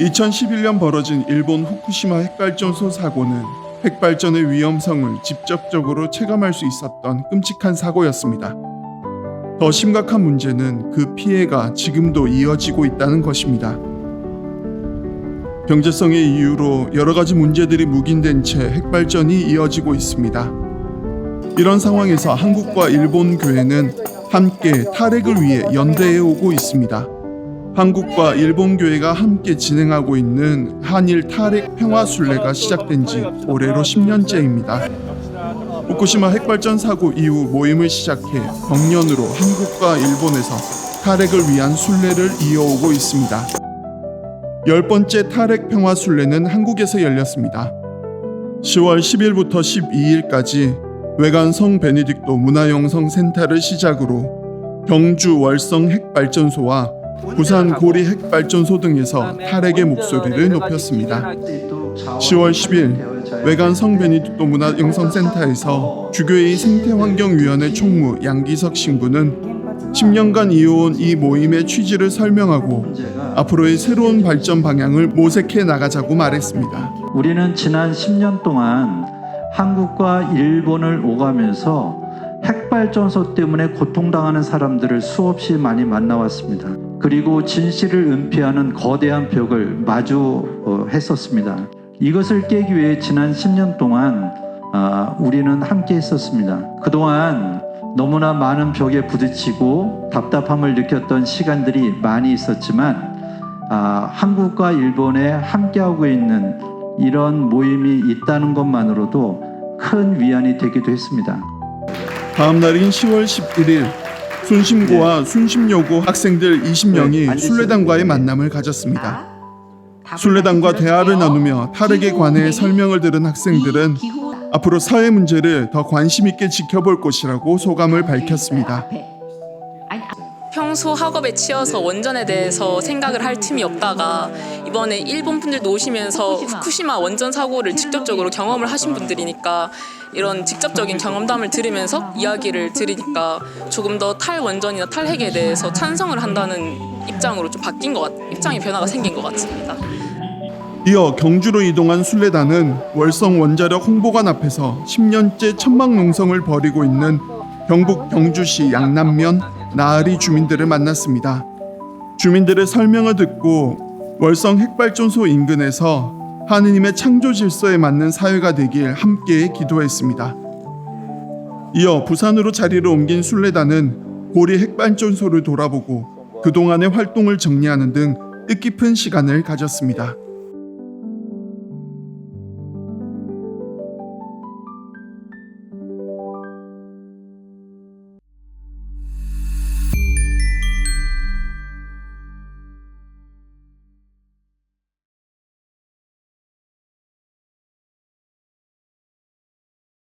2011년 벌어진 일본 후쿠시마 핵발전소 사고는 핵발전의 위험성을 직접적으로 체감할 수 있었던 끔찍한 사고였습니다. 더 심각한 문제는 그 피해가 지금도 이어지고 있다는 것입니다. 경제성의 이유로 여러 가지 문제들이 묵인된 채 핵발전이 이어지고 있습니다. 이런 상황에서 한국과 일본 교회는 함께 탈핵을 위해 연대해 오고 있습니다. 한국과 일본 교회가 함께 진행하고 있는 한일 탈핵 평화 순례가 시작된 지 올해로 10년째입니다. 후쿠시마 핵발전 사고 이후 모임을 시작해 경년으로 한국과 일본에서 탈핵을 위한 순례를 이어오고 있습니다. 열 번째 탈핵 평화 순례는 한국에서 열렸습니다. 10월 10일부터 12일까지 외관 성 베네딕토 문화영성 센터를 시작으로 경주 월성 핵발전소와 부산 고리 핵발전소 등에서 탈핵의 목소리를 높였습니다. 10월 10일 외관 성 베네딕토 문화 영성센터에서 주교의 생태환경위원회 총무 양기석 신부는 10년간 이어온 이 모임의 취지를 설명하고 앞으로의 새로운 발전 방향을 모색해 나가자고 말했습니다. 우리는 지난 10년 동안 한국과 일본을 오가면서 핵발전소 때문에 고통당하는 사람들을 수없이 많이 만나왔습니다. 그리고 진실을 은폐하는 거대한 벽을 마주 했었습니다. 이것을 깨기 위해 지난 10년 동안 아, 우리는 함께 했었습니다. 그동안 너무나 많은 벽에 부딪히고 답답함을 느꼈던 시간들이 많이 있었지만 아, 한국과 일본에 함께하고 있는 이런 모임이 있다는 것만으로도 큰 위안이 되기도 했습니다. 다음 날인 10월 11일 순심고와 순심여고 학생들 20명이 네, 순례단과의 만남을 가졌습니다. 순례단과 대화를 나누며 탈핵에 관해 설명을 들은 학생들은 앞으로 사회 문제를 더 관심 있게 지켜볼 것이라고 소감을 밝혔습니다. 평소 학업에 치여서 원전에 대해서 생각을 할 틈이 없다가 이번에 일본 분들도 오시면서 후쿠시마 원전 사고를 직접적으로 경험을 하신 분들이니까 이런 직접적인 경험담을 들으면서 이야기를 들으니까 조금 더 탈원전이나 탈핵에 대해서 찬성을 한다는 입장으로 좀 바뀐 것 같, 입장의 변화가 생긴 것 같습니다. 이어 경주로 이동한 순례단은 월성 원자력 홍보관 앞에서 10년째 천막 농성을 벌이고 있는 경북 경주시 양남면 나으리 주민들을 만났습니다. 주민들의 설명을 듣고 월성 핵발전소 인근에서 하느님의 창조 질서에 맞는 사회가 되길 함께 기도했습니다. 이어 부산으로 자리를 옮긴 순례단은 고리 핵발전소를 돌아보고 그동안의 활동을 정리하는 등 뜻깊은 시간을 가졌습니다.